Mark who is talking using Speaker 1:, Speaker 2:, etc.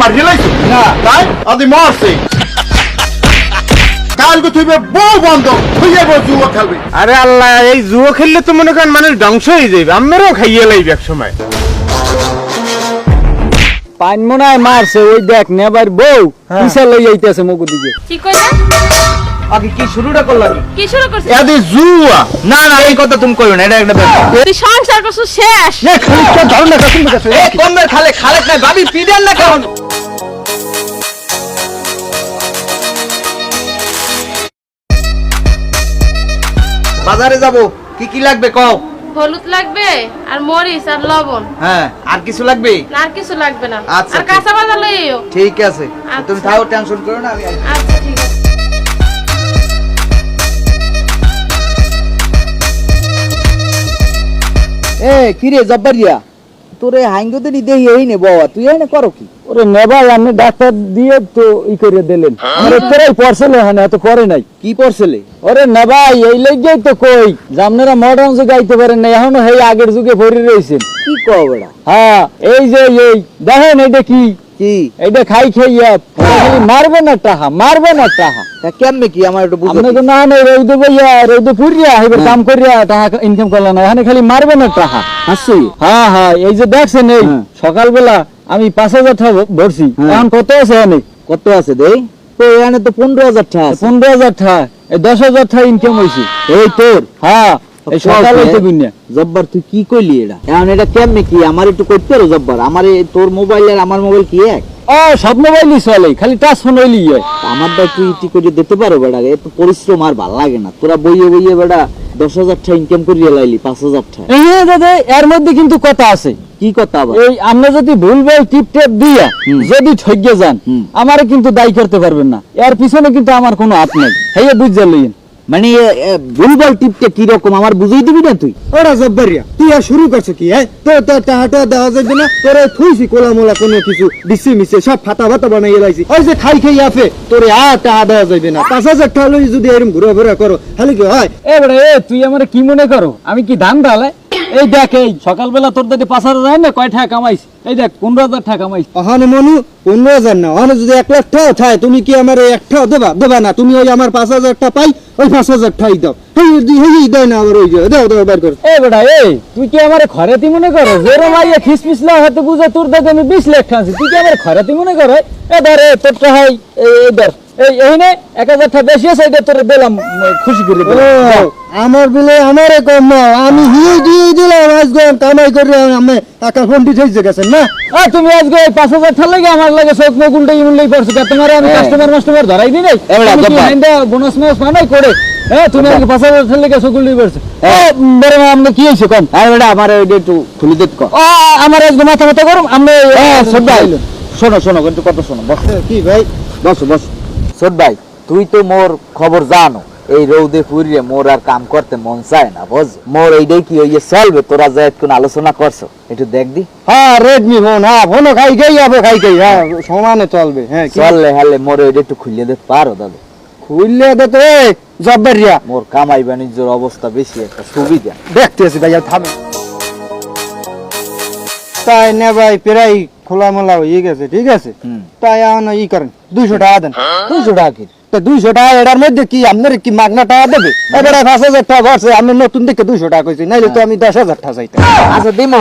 Speaker 1: মারি লাইছো
Speaker 2: না।
Speaker 1: তাই? আদি মরছে কালকে তুই বউ বন্ধ তুই এবার জুয়া খেলবি।
Speaker 2: আরে আল্লাহ এই জুয়ো খেললে তো মনে করেন মানুষ ধ্বংস হয়ে যাবে আমারও খাইয়ে লাইবে এক সময়।
Speaker 3: পাইন মনে মারছে ওই দেখ নেবার বউ পিছা লই যাইতেছে মগু দিকে।
Speaker 4: কি কইলা?
Speaker 3: আগে কি শুরুটা করলাম
Speaker 4: কি শুরু করছিস?
Speaker 1: এদি জুয়া।
Speaker 3: না না এই কথা তুমি কইও না এটা একটা ব্যাপার।
Speaker 4: তুই সংসার করছিস শেষ।
Speaker 1: এ খালি তো না
Speaker 3: এ কমের খালে খালে নাই ভাবি পিডান না কেমন? বাজারে যাব। কি কি লাগবে কও?
Speaker 4: হলুদ লাগবে আর মরিচ আর লবণ।
Speaker 3: হ্যাঁ আর কিছু লাগবে?
Speaker 4: না আর কিছু লাগবে না।
Speaker 3: আচ্ছা,
Speaker 4: আর। কাঁচা বাজার লইও
Speaker 3: ঠিক আছে।
Speaker 4: আচ্ছা।
Speaker 3: তুমি তাও টেনশন করো না আমি।
Speaker 4: আচ্ছা ঠিক আছে।
Speaker 5: এ কিরে জব্বারিয়া তোরে হাইঙ্গতে নি দেই এই নে বাবা তুই এনে করো কি?
Speaker 3: ওরে নেবাই আপনি ডাক্তার দিয়ে তো ই করে দিলেন। আরে তোরাই পড়ছিল হ্যাঁ এত করে নাই।
Speaker 5: কি পড়ছিলে
Speaker 3: ওরে নেবাই এই লাগেই তো কই আপনারা মডার্ন যুগে গাইতে পারেন না এখনও সেই আগের যুগে ভরে রয়েছেন
Speaker 5: কি কও বেড়া?
Speaker 3: হ্যাঁ এই যে এই দেখেন এটা কি?
Speaker 5: কি?
Speaker 3: এটা খাই খাইয়া খালি মারবে না টাহা মারবে না টাহা।
Speaker 5: কেমনে কি আমার একটু বুঝো
Speaker 3: আপনাকে না না রৌদ বইয়া রৌদ ফুরিয়া এবার কাম করিয়া টাকা ইনকাম করলা না। এখানে খালি মারবে না টাকা।
Speaker 5: হাসি?
Speaker 3: হ্যাঁ হ্যাঁ এই যে দেখছেন এই
Speaker 5: হ্যাঁ।
Speaker 3: সকালবেলা আমি পাঁচ হাজার টাকা ভরছি।
Speaker 5: হ্যাঁ।
Speaker 3: এখন কত আছে এনে?
Speaker 5: কত আছে দেই? তো এখানে তো পনেরো হাজার টাকা
Speaker 3: পনেরো হাজার টাকা এই দশ হাজার টাকা ইনকাম হয়েছে।
Speaker 5: এই তোর?
Speaker 3: হ্যাঁ
Speaker 5: জব্বার তুই কি কইলি এটা এখন এটা কেমনে কি? আমার একটু করতে পারো জব্বার? আমার তোর মোবাইল আর আমার মোবাইল কি এক?
Speaker 3: ও সব মোবাইলই চলে খালি টাচ ফোন হইলি হয়।
Speaker 5: আমার তুই ইটি করে দিতে পারো বেড়া এত পরিশ্রম আর ভালো লাগে না। তোরা বইয়ে বইয়ে বেড়া দশ হাজার টাকা ইনকাম করিয়ে লাইলি পাঁচ হাজার টাকা
Speaker 3: হ্যাঁ দাদা এর মধ্যে কিন্তু কথা আছে।
Speaker 5: কি কথা আবার?
Speaker 3: এই আমরা যদি ভুল ভালো টিপ টেপ দিয়া যদি ঠকে যান আমারে কিন্তু দায়ী করতে পারবেন না। এর পিছনে কিন্তু আমার কোনো হাত নাই। হেয়ে লইন
Speaker 5: মানে ভুলভাল টিপটা কি রকম আমার বুঝাই দিবি না তুই।
Speaker 6: ওরা জব্বারিয়া তুই আর শুরু করছ কি হ্যাঁ? তোর তো টাহাটা দেওয়া যাবে না। তোরে থুইছি কোলা মোলা কোনো কিছু দিছি মিছে সব ফাটা ফাটা বানাইয়ে লাইছি। ওই যে খাই খাই আফে তোরে আর টাহা দেওয়া যাবে না। পাঁচ হাজার টাকা লই যদি এরকম ঘুরে ঘুরে করো তাহলে কি হয়?
Speaker 3: এ বড় এ তুই আমার কি মনে করো? আমি কি ধান ডালে এই দেখ এই সকালবেলা তোর দাদি পাঁচ হাজার যায় না কয় টাকা কামাইছ? এই দেখ পনেরো হাজার টাকা কামাইছ।
Speaker 6: ওখানে মনু পনেরো হাজার না ওখানে যদি এক লাখ টাকা থাকে তুমি কি আমার এক টাকা দেবা? দেবা না তুমি ওই আমার পাঁচ হাজার টাকা পাই টাকাই দাও। হেই হেই দেয় না
Speaker 3: তুই কি আমার মনে করো? জোরে মাইয়া খিস পিছলা হয়তো বুঝে তোর দাদি আমি বিশ লাখ খাচ্ছি তুই কি আমার মনে করো? এ ধর তোর টাহাই এই এই এই নে এক হাজার টাকা বেশি আছে এটা তোর দিলাম খুশি করে দিলাম।
Speaker 6: আমার বিলে আমারে কম না আমি হিয়ে দিয়ে দিলাম আজকে কামাই করে আমি টাকা ফোনটি গেছেন না?
Speaker 3: তুমি আজকে এই পাঁচ হাজার লাগে আমার লাগে পড়ছে তোমার আমি কাস্টমার মাস্টমার ধরাই দিই নাই? বোনাস মোনাস করে হ্যাঁ তুমি আজকে পাঁচ হাজার লাগে চোখ উল্টেই পড়ছে আমরা কি হয়েছে কম?
Speaker 5: আর বেটা আমার ওইটা একটু খুলে দিতে কর
Speaker 3: ও আমার আজকে মাথা মাথা গরম আমরা
Speaker 5: শোনো শোনো শোনো বস।
Speaker 6: কি ভাই?
Speaker 5: বসো বস। ছোট ভাই তুই তো মোর খবর জানো এই রৌদে ফুরিয়ে মোর আর কাম করতে মন চায় না বুঝ? মোর এইটাই কি ওই চলবে তোরা যাই কোন আলোচনা করছ একটু দেখ দি
Speaker 6: হ্যাঁ রেডমি ফোন হ্যাঁ ফোনও খাই খাই যাবে খাই খাই হ্যাঁ সমানে চলবে হ্যাঁ
Speaker 5: চললে হালে মোর ওইটা একটু খুলে দিতে পারো দাদা
Speaker 6: খুললে দে তো এ জব্বারিয়া।
Speaker 5: মোর কামাই বাণিজ্যের অবস্থা বেশি একটা সুবিধা।
Speaker 6: দেখতেছি ভাইয়া থামে। তাই না ভাই প্রায় খোলা মোলা হয়ে গেছে ঠিক আছে? এখন ই করেন দুইশো টাকা দেন।
Speaker 5: দুইশো টাকা কি?
Speaker 6: তো দুইশো টাকা এটার মধ্যে কি আপনার কি মাগনা টাকা দেবে? এবারে পাঁচ হাজার টাকা ভরছে আমি নতুন দেখে দুইশো টাকা কইছি নাইলে তো আমি দশ হাজার টাকা চাইতাম।
Speaker 5: আচ্ছা দিমো